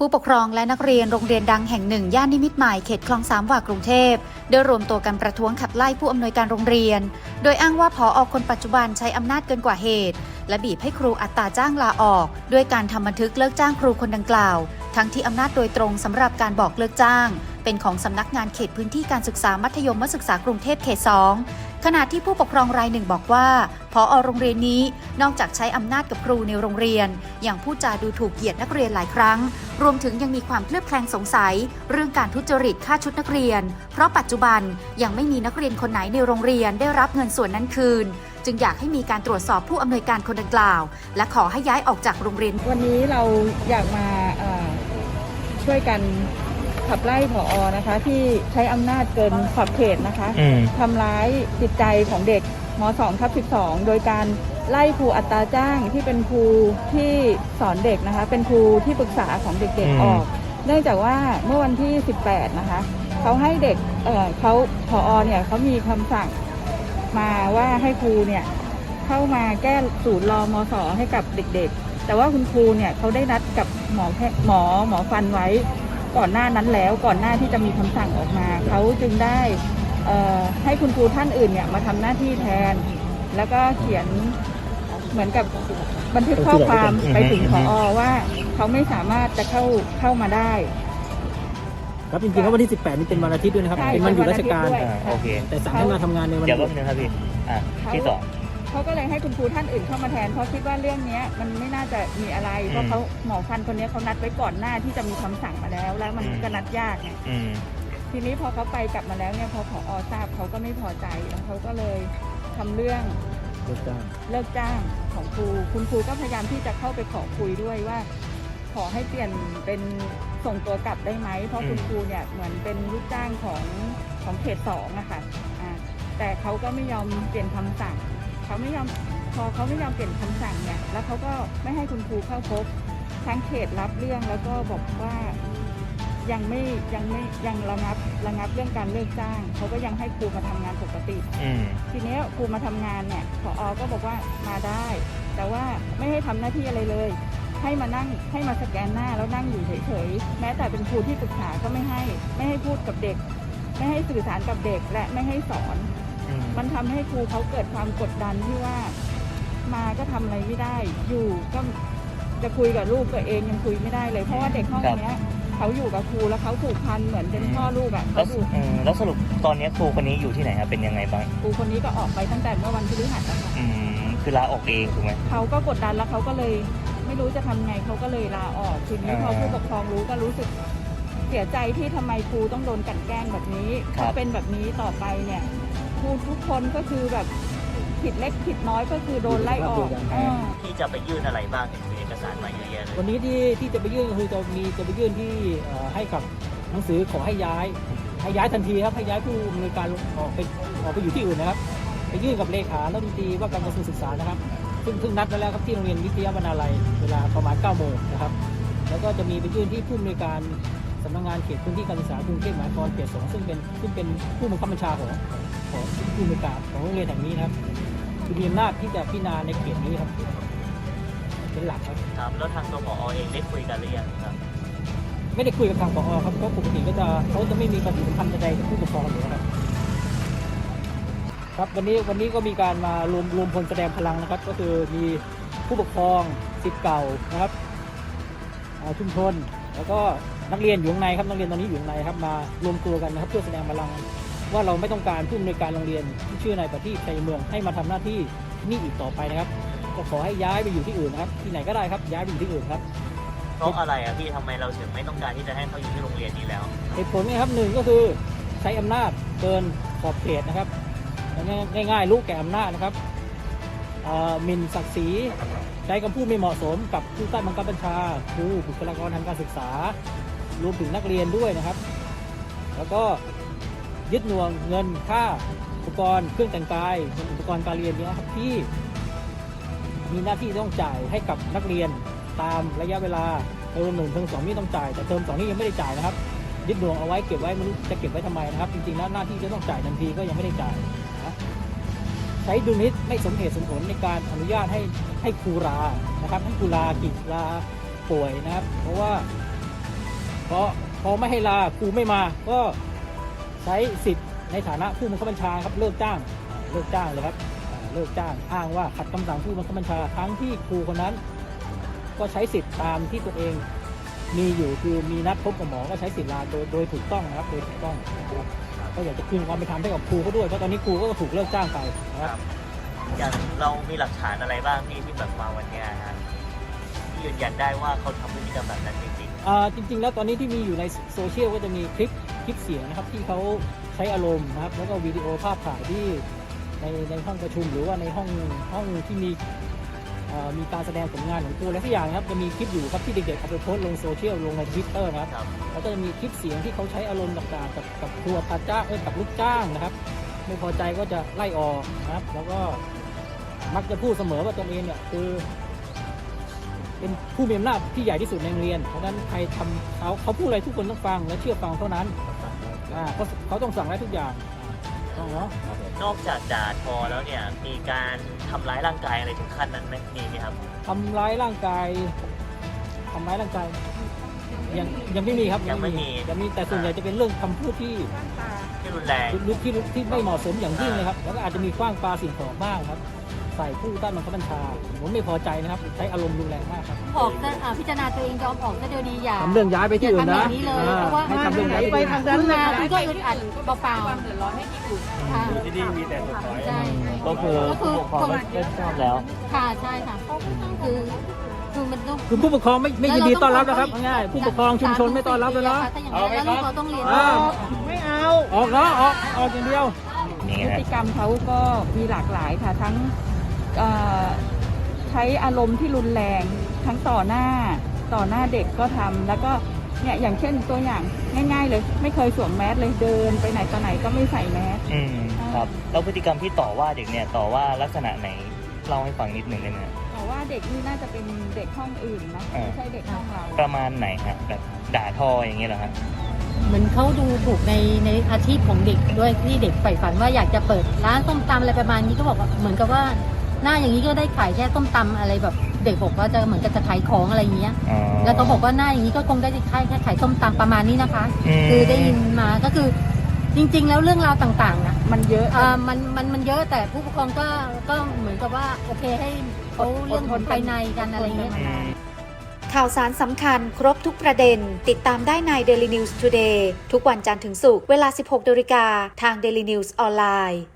ผู้ปกครองและนักเรียนโรงเรียนดังแห่งหนึ่ง ย่านนิมิตรใหม่เขตคลองสามวากรุงเทพได้รวมตัวกันประท้วงขับไล่ผู้อำนวยการโรงเรียน โดยอ้างว่าผออคนปัจจุบันใช้อำนาจเกินกว่าเหตุ และบีบให้ครูอัตราจ้างลาออก ด้วยการทำบันทึกเลิกจ้างครูคนดังกล่าว ทั้งที่อำนาจโดยตรงสำหรับการบอกเลิกจ้าง เป็นของสำนักงานเขตพื้นที่การศึกษามัธยมศึกษากรุงเทพเขต2ขณะที่ผู้ปกครองรายหนึ่งบอกว่าพอโรงเรียนนี้นอกจากใช้อำนาจกับครูในโรงเรียน อย่างพูดจาดูถูกเหยียดนักเรียนหลายครั้ง รวมถึงยังมีความเคลือบแคลงสงสัย เรื่องการทุจริตค่าชุดนักเรียน เพราะปัจจุบันยังไม่มีนักเรียนคนไหนในโรงเรียนได้รับเงินส่วนนั้นคืน จึงอยากให้มีการตรวจสอบผู้อำนวยการคนดังกล่าว และขอให้ย้ายออกจากโรงเรียน วันนี้เราอยากมาเอ่อช่วยกันขับไล่ผออนะคะ ที่ใช้อำนาจเกินขอบเขตนะคะอืมทำร้ายจิตใจของเด็ก ม2ทับ12 โดยการไล่ครูอัตราจ้างที่เป็นครูที่สอนเด็กนะคะ เป็นครูที่ปรึกษาของเด็กอืมๆออก เนื่องจากว่าเมื่อวันที่ 18 นะคะเขาให้เด็กเอ่อเขาผออเนี่ยเขามีคำสั่งมาว่าให้ครูเนี่ยเข้ามาแก้สูตรรอมสให้กับเด็กๆ แต่ว่าคุณครูเนี่ยเขาได้นัดกับหมอแพทย์หมอหมอฟันไว้ก่อนหน้านั้นแล้วก่อนหน้าที่จะมีคำสั่งออกมา เขาจึงได้เอ่อ ให้คุณครูท่านอื่นเนี่ยมาทำหน้าที่แทน แล้วก็เขียนเหมือนกับบันทึกข้อความไปถึงผอว่าเขาไม่สามารถจะเข้าเข้ามาได้ ครับจริงๆแล้ววันที่ 18 นี่เป็นวันอาทิตย์ด้วยนะครับใช่เป็นวันหยุดราชการเป็นวันอาทิตย์ด้วยอ่าโอเคแต่สั่งให้มาทำงานในวันหเดี๋ยวยุแป๊ดบนึงครับพี่อ่าเขาที่สองเขาก็เลยให้คุณครูท่านอื่นเข้ามาแทนเพราะคิดว่าเรื่องเนี้ยมันไม่น่าจะมีอะไรเพราะอืมเขาหมอฟันคนเนี้ยเขานัดไว้ก่อนหน้าที่จะมีคำสั่งมาแล้ว แล้วมันอืมก็นัดยากไงอืม ทีนี้พอเขาไปกลับมาแล้วเนี่ยพอผอทราบเขาก็ไม่พอใจแล้วเขาก็เลยทำเรื่องเลิกจ้างเลิกจ้างของครูคุณครูก็พยายามที่จะเข้าไปขอคุยด้วยว่า ขอให้เปลี่ยนเป็นส่งตัวกลับได้ไหมเพราะอืมคุณครูเนี่ยเหมือนเป็นลูกจ้างของของเขตสองอะค่ะอ่าแต่เขาก็ไม่ยอมเปลี่ยนคำสั่งเขาไม่ยอมพอเขาไม่ยอมเปลี่ยนคำสั่งเนี่ยแล้วเขาก็ไม่ให้คุณครูเข้าพบทางเขตรับเรื่องแล้วก็บอกว่า ยังไม่ยังไม่ยังระงับระงับเรื่องการเลิกจ้างเขาก็ยังให้ครูมาทำงานปกติ อืมทีเนี้ยครูมาทำงานเนี่ยผออก็บอกว่ามาได้ แต่ว่าไม่ให้ทำหน้าที่อะไรเลย ให้มานั่งให้มาสแกนหน้าแล้วนั่งอยู่เฉยๆแม้แต่เป็นครูที่ปรึกษาก็ไม่ให้ ไม่ให้พูดกับเด็ก ไม่ให้สื่อสารกับเด็กและไม่ให้สอนอืมมันทำให้ครูเขาเกิดความกดดันที่ว่า มาก็ทำอะไรไม่ได้ อยู่ก็จะคุยกับลูกตัวเองยังคุยไม่ได้เลยเพราะว่าเด็กห้องเนี้ย เขาอยู่กับครูแล้วเขาผูกพันเหมือนเป็นพ่อลูกอะแล้เขาวอยู่เออแล้วสรุปตอนนี้ครูคนนี้อยู่ที่ไหนครับเป็นยังไงบ้างครูคนนี้ก็ออกไปตั้งแต่เมื่อวันพฤหัสแล้วค่ะอืมคือลาออกเองถูกไหม เขาก็กดดันแล้วเขาก็เลย ไม่รู้จะทำไงเขาก็เลยลาออกทีนี้อ่าพอผู้ปกครองรู้ก็รู้สึกเสียใจที่ทำไมครูต้องโดนกลันแกล้งแบบนี้ครับ ถ้าเป็นแบบนี้ต่อไปเนี่ยครูทุกคนก็คือแบบ ผิดเล็กผิดน้อยก็คือโดนไล่ออกเออที่จะไปยื่นอะไรบ้างเห็นมีเอกสารมาเยอะแยะเลยวันนี้ที่ที่จะไปยื่นก็คือจะมีจะไปยื่นที่เอ่อให้กับหนังสือขอให้ย้าย ให้ย้ายทันทีครับให้ย้ายผู้อำนวยการออกไปออกไปอยู่ที่อื่นนะครับ ไปยื่นกับเลขารัฐมนตรีว่าการกระทรวงศึกษานะครับซึ่งเพิ่งนัดไว้แล้วครับที่โรงเรียนวิทยาวนาลัยเวลาประมาณ9โมงนะครับ แล้วก็จะมีไปยื่นที่ผู้อำนวยการสำนักงานเขตพื้นที่การศึกษากรุงเทพมหานครเขตสองซึ่งเป็นซึ่งเป็นผู้บังคับบัญชาของของผู้อำนวยการของโรงเรียนแห่งนี้นะครับ คือมีอำนาจที่จะพิจารณาในเขตนี้ครับ เป็นหลักครับ ครับแล้วทางตัวผอเองได้คุยกันหรือยังครับ ไม่ได้คุยกับทางปอครับเพราะปกติก็จะเขาจะไม่มีปฏิสัมพันธ์ใดๆกับผู้ปกครองอยู่แล้วครับ ครับวันนี้วันนี้ก็มีการมารวมรวมพลแสดงพลังนะครับ ก็คือมีผู้ปกครองสิทธิ์เก่านะครับอ่าชุมชน แล้วก็นักเรียนอยู่ข้างในครับนักเรียนตอนนี้อยู่ข้างในครับมารวมตัวกันนะครับเพื่อแสดงพลัง ว่าเราไม่ต้องการผู้อำนวยการโรงเรียนที่ชื่อนายประทีปชัยเมืองให้มาทำหน้าที่ที่นี่อีกต่อไปนะครับก็ขอให้ย้ายไปอยู่ที่อื่นนะครับ ที่ไหนก็ได้ครับย้ายไปอยู่ที่อื่นครับเพราะอะไรอะพี่ทำไมเราถึงไม่ต้องการที่จะให้เขาอยู่ที่โรงเรียนนี้แล้วเหตุผลเนี่ยครับหนึ่งก็คือใช้อำนาจเกินขอบเขตนะครับง่ายๆลูกแก่อำนาจนะครับเอ่อหมิ่นศักดิ์ศรีใช้คำพูดไม่เหมาะสมกับผู้ใต้บังคับบัญชาครูบุคลากรทางการศึกษารวมถึงนักเรียนด้วยนะครับ แล้วก็ ยึดหน่วงเงินค่าอุปกรณ์เครื่องแต่งกายอุปกรณ์การเรียนเนี่ยครับที่มีหน้าที่ต้องจ่ายให้กับนักเรียนตามระยะเวลาเทอมหนึ่งเทอมสองนี่ต้องจ่าย แต่เทอมสองนี่ยังไม่ได้จ่ายนะครับ ยึดหน่วงเอาไว้เก็บไว้ไม่รู้จะเก็บไว้ทำไมนะครับ จริงๆแล้วหน้าที่จะต้องจ่ายทันทีก็ยังไม่ได้จ่ายนะใช้ดุลพินิจไม่สมเหตุสมผลในการอนุญาตให้ให้ครูลานะครับให้ครูลากิจลาป่วยนะครับ เพราะว่าราะพอไม่ให้ลาครูไม่มาก็ ใช้สิทธิ์ในฐานะผู้บังคับบัญชาครับเลิกจ้างอ่าเลิกจ้างเลยครับอ่าเลิกจ้างอ้างว่าขัดคำสั่งผู้บังคับบัญชาทั้งที่ครูคนนั้น ก็ใช้สิทธิ์ตามที่ตัวเองมีอยู่คือมีนัดพบกับหมอก็ใช้สิทธิ์ลาโดยโดยถูกต้องนะครับโดยถูกต้องนะครับก็อยากจะคืนความเป็นธรรมให้กับครูเขาด้วยเพราะตอนนี้ครูก็ถูกเลิกจ้างไปนะครับอย่างเรามีหลักฐานอะไรบ้างพี่ที่แบบมาวันเนี้ยฮะที่ยืนยันได้ว่าเขาทำพฤติกรรมแบบนั้นจริงอ่าจริง ๆ แล้วตอนนี้ที่มีอยู่ในโซเชียลก็จะมีคลิป คลิปเสียงนะครับที่เขาใช้อารมณ์นะครับ แล้วก็วิดีโอภาพถ่ายที่ในในห้องประชุมหรือว่าในห้องห้องที่มีอ่ามีการแสดงผลงานของครูอะไรสักอย่างนะครับจะมีคลิปอยู่ครับที่เด็กๆเอาไปโพสต์ลงโซเชียลลงในทวิตเตอร์นะครับๆครับแล้วก็จะมีคลิปเสียงที่เขาใช้อารมณ์ต่างๆกับกับครัวพาจ้างเอ้ยกับลูกจ้างนะครับ ไม่พอใจก็จะไล่ออกนะครับ แล้วก็มักจะพูดเสมอว่าตนเองเนี่ยคือ เป็นผู้มีอำนาจที่ใหญ่ที่สุดในโรงเรียน เพราะฉะนั้นใครทำเขาเขาพูดอะไรทุกคนต้องฟังและเชื่อฟังเท่านั้น อ่าเขาเขาต้องสั่งได้ทุกอย่างอ่าต้องเนาะนอกจากด่าทอแล้วเนี่ย มีการทำร้ายร่างกายอะไรถึงขั้นนั้นไหมมีไหมครับ ทำร้ายร่างกายทำร้ายร่างกายยังยังไม่มีครับยังไม่มี ยังมีแต่ส่วนใหญ่จะเป็นเรื่องคำพูดที่ ที่รุนแรงที่ที่ที่ไม่เหมาะสมอย่างยิ่งเลยครับ แล้วก็อาจจะมีคว้างปลาสิ่งของบ้างครับ ใส่ผู้ใต้บังคับบัญชา ผมไม่พอใจนะครับ ใช้อารมณ์รุนแรงมากครับออกซะอ่าพิจารณาตัวเองยอมออกซะเดี๋ยวนี้อย่าทำเรื่องย้ายไปที่อื่นอย่านะทำอย่างนี้เลยอ่าเพราะว่าให้ทำเรื่องย้ายไปที่อื่นคุณมาคุณก็อึดอัดเปล่าๆค่ะที่นี่มีแต่สุดท้ายใช่ก็คือก็คือผู้ปกครองไม่ชอบแล้ว ค่ะใช่ค่ะคือคือมันต้องคือผู้ปกครองไม่ไม่ยินดีต้อนรับนะครับง่ายๆผู้ปกครองชุมชนไม่ต้อนรับแล้วเนาะถ้าอย่างนั้นแล้วลูกเขาต้องเรียนอ่าไม่เอาออกเนาะออกออกอย่างเดียวนี่พฤฮะติกรรมเขาก็มีหลากหลายค่ะทั้งเอ่อ ใช้อารมณ์ที่รุนแรงทั้งต่อหน้าต่อหน้าเด็กก็ทำแล้วก็เนี่ยอย่างเช่นตัวอย่างง่าย ๆ เลย ไม่เคยสวมแมสเลยเดินไปไหนต่อไหนก็ไม่ใส่แมสอืมครับแล้วพฤติกรรมที่ต่อว่าเด็กเนี่ยต่อว่าลักษณะไหนเล่าให้ฟังนิดหนึ่งได้ไหมฮะแต่ว่าเด็กนี่น่าจะเป็นเด็กห้องอื่นนะอ่าไม่ใช่เด็กห้องเราประมาณไหนฮะแบบด่าทออย่างเงี้ยเหรอฮะเหมือนเขาดูถูกในในอาชีพของเด็กด้วยที่เด็กใฝ่ฝันว่าอยากจะเปิดร้านส้มตำอะไรประมาณนี้ก็บอกว่าเหมือนกับว่า หน้าอย่างนี้ก็ได้ขายแค่ส้มตำอะไรแบบเด็กบอกว่าจะเหมือนกับจะขายของอะไรอย่างเงี้ย อ๋อ แล้วเขาบอกว่าหน้าอย่างนี้ก็คงได้ขายแค่ขายส้มตำประมาณนี้นะคะมคือได้ยินมาก็คือจริง ๆ แล้วเรื่องราวต่างๆนะมันเยอะ อ่ามันมันมันเยอะแต่ผู้ปกครองก็ก็เหมือนกับว่าโอเคให้เขาเรื่องของภายในกันอะไรเงี้ย อืม ข่าวสารสำคัญครบทุกประเด็น ติดตามได้ใน Daily News Today ทุกวันจันทร์ถึงศุกร์เวลา 16นาฬิกาทาง Daily News ออนไลน์